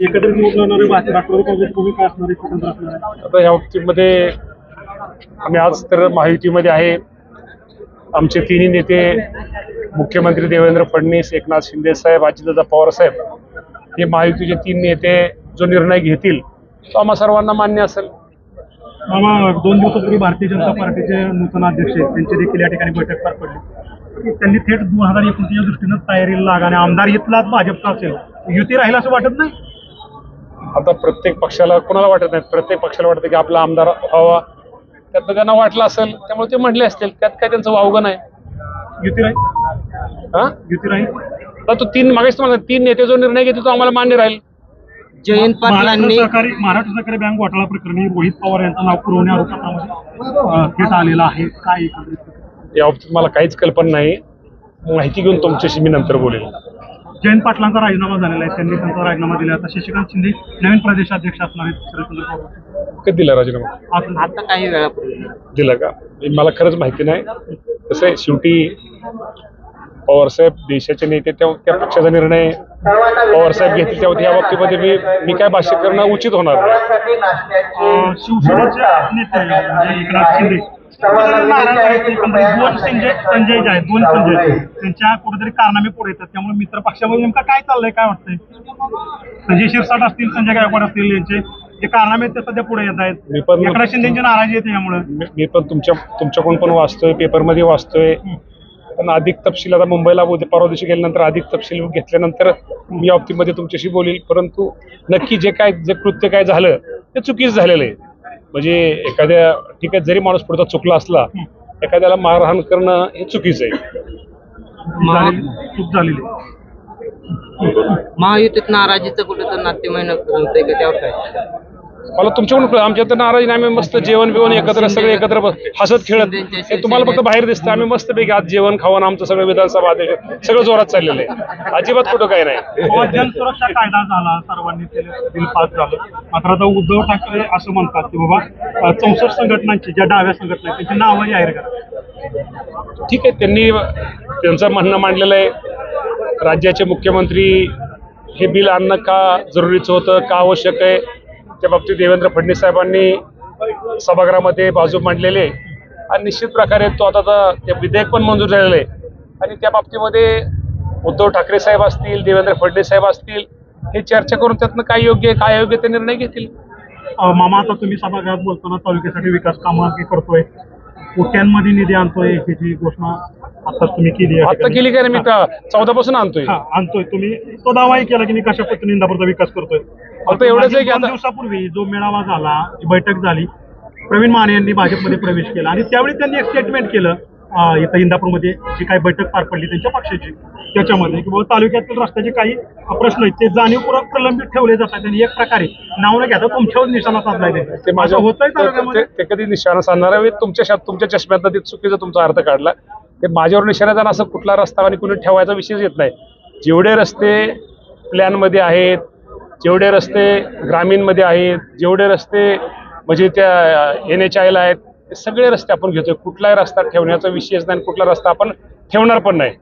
एकत्रित आता ह्या बाबतीमध्ये आम्ही आज तर महायुतीमध्ये आहे. आमचे तिन्ही नेते मुख्यमंत्री देवेंद्र फडणवीस एकनाथ शिंदे साहेब अजितदादा पवार साहेब हे महायुतीचे तीन नेते जो निर्णय घेतील तो आम्हा सर्वांना मान्य असेल. मामा दोन दिवसापूर्वी भारतीय जनता पार्टीचे नूतन अध्यक्ष आहेत त्यांची देखील या ठिकाणी बैठक पार पडली. त्यांनी थेट दोन हजार एकोणतीसच्या दृष्टीनं तयारीला लागा आणि आमदार इथलाच भाजपचा असेल. युती राहील असं वाटत नाही? आता प्रत्येक पक्षाला कोणाला वाटत नाही? प्रत्येक पक्षाला वाटतं की आपला आमदार व्हावा. त्यातनं त्यांना वाटलं असेल त्यामुळे ते म्हटले असतील. त्यात काय त्यांचं वावगं नाही. युती राहील हा? युती राहील तर तो तीन मागेच तुम्हाला तीन नेते जो निर्णय घेतील तो आम्हाला मान्य राहील. जयंत पाटलांनी सहकारी महाराष्ट्र सहकारी बँक घोटाळा प्रकरणी रोहित पवार यांचं नाव अं, थेट आलेलं आहे. काय या बाबतीत मला काहीच कल्पना नाही. माहिती घेऊन तुमच्याशी मी नंतर बोलेल. जयंत पाटलांचा राजीनामा झालेला आहे. त्यांनी त्यांचा राजीनामा दिला. आता शशिकांत शिंदे नवीन प्रदेशाध्यक्ष असणार आहेत. शरदचंद्र पवार. कधी दिला राजीनामा? आज- आता काही वेळापूर्वी. दिला का? हे मला खरंच माहिती नाही. कसं आहे शेवटी पवारसाहेब देशाचे नेते त्या त्या पक्षाचा निर्णय पवारसाहेब घेतील तेव्हा या बाबतीमध्ये मी मी काय भाष्य करणं उचित होणार नाही. अं, शिवसेनेचे नेते म्हणजे एकनाथ शिंदे. दोन संजय संजय जे आहेत दोन संजय त्यांच्या कुठेतरी कारनामे पुढे येतात. त्यामुळे मित्र पक्षामध्ये नेमकं काय चाललंय काय वाटतंय? संजय शिरसाट असतील संजय गायकवाड असतील यांचे जे कारनामे आहेत ते सध्या पुढे येत मी आहेत पण- एकनाथ शिंदेची नाराजी येते यामुळे मी- मी पण तुमच्या तुमच्याकडून पण वाचतोय पेपरमध्ये वाचतोय. पण अधिक तपशील आता मुंबईला परवा दिवशी गेल्यानंतर अधिक तपशील घेतल्यानंतर मी या बाबतीमध्ये तुमच्याशी बोलील. परंतु नक्की जे काय जे कृत्य काय झालं ते चुकीच झालेलं आहे. म्हणजे एखाद्या ठीक आहे जरी माणूस पुढचा चुकला असला एखाद्याला मारहाण करणं हे चुकीचं आहे. चूक झालेली महायुतीत नाराजीचं कुठं तर नाट्यमय होतंय का? त्यावर काय? मला तुमच्याकडून कळलं. आमच्या तर नाराजी नाही, आम्ही मस्त जेवण बिवण एकत्र सगळे एकत्र हसत खेळत. हे तुम्हाला फक्त बाहेर दिसतं. आम्ही मस्त पैकी आज जेवण खावण आमचं सगळं विधानसभा अध्यक्ष सगळं जोरात चाललेलं आहे. अजिबात कुठं काय नाही. जनसुरक्षा कायदा झाला. सर्वांनी ते बिल पास झालं. मात्र आता उद्धव ठाकरे असं म्हणतात की बाबा चौसष्ट संघटनांची ज्या डाव्या संघटना त्यांची नावं जाहीर करा. ठीक आहे. त्यांनी त्यांचं म्हणणं मांडलेलं आहे. राज्याचे मुख्यमंत्री हे बिल आणणं का जरुरीचं होतं? का आवश्यक आहे? त्या बाबतीत देवेंद्र फडणवीस साहेबांनी सभागृहामध्ये बाजू मांडलेली आहे. आणि निश्चित प्रकारे तो आता ते विधेयक पण मंजूर झालेलं आहे. आणि त्या बाबतीमध्ये उद्धव ठाकरे साहेब असतील देवेंद्र फडणवीस साहेब असतील हे चर्चा करून त्यातनं काय योग्य काय अयोग्य ते निर्णय घेतील? मामा आता तुम्ही सभागृहात बोलताना तालुक्यासाठी विकास कामं हे करतोय. कोट्यांमध्ये निधी आणतोय ह्याची घोषणा आता तुम्ही केली आहे आता केली काय रे मी चौदा पासून आणतोय. हा आणतोय. तुम्ही तो दावाही केला की मी कशा पद्धतीने इंदापूरचा विकास करतोय? फक्त एवढंच आहे की दोन आता- दिवसापूर्वी जो मेळावा झाला बैठक झाली प्रवीण माने यांनी भाजपमध्ये प्रवेश केला. आणि त्यावेळी त्यांनी एक स्टेटमेंट केलं अं, इथं इंदापूरमध्ये जी काही बैठक पार पडली त्यांच्या पक्षाची त्याच्यामध्ये की बाबा तालुक्यातील रस्त्याचे काही प्रश्न आहेत ते जाणीवपूर्वक प्रलंबित ठेवले जातात आणि एक प्रकारे नाव न घेता तुमच्यावर निशाणा साधलाय त्यांनी. ते माझ्या असं होतंय ते- तालुक्यामध्ये? ते- ते कधी निशाणा सांगणार आहे तुमच्या शा- तुमच्या चष्म्यात ते चुकीचा तुमचा अर्थ काढला. ते माझ्यावर निशाणा जाणं असं कुठला रस्ता आणि कुणी ठेवायचा विषयच येत नाही. जेवढे रस्ते प्लॅनमध्ये आहेत जेवढे रस्ते ग्रामीणमध्ये आहेत जेवढे रस्ते म्हणजे त्या एन एच आयला आहेत ते सगळे रस्ते आपण घेतोय. कुठलाही रस्ता ठेवण्याचा विषयच नाही आणि कुठला रस्ता आपण ठेवणार पण नाही.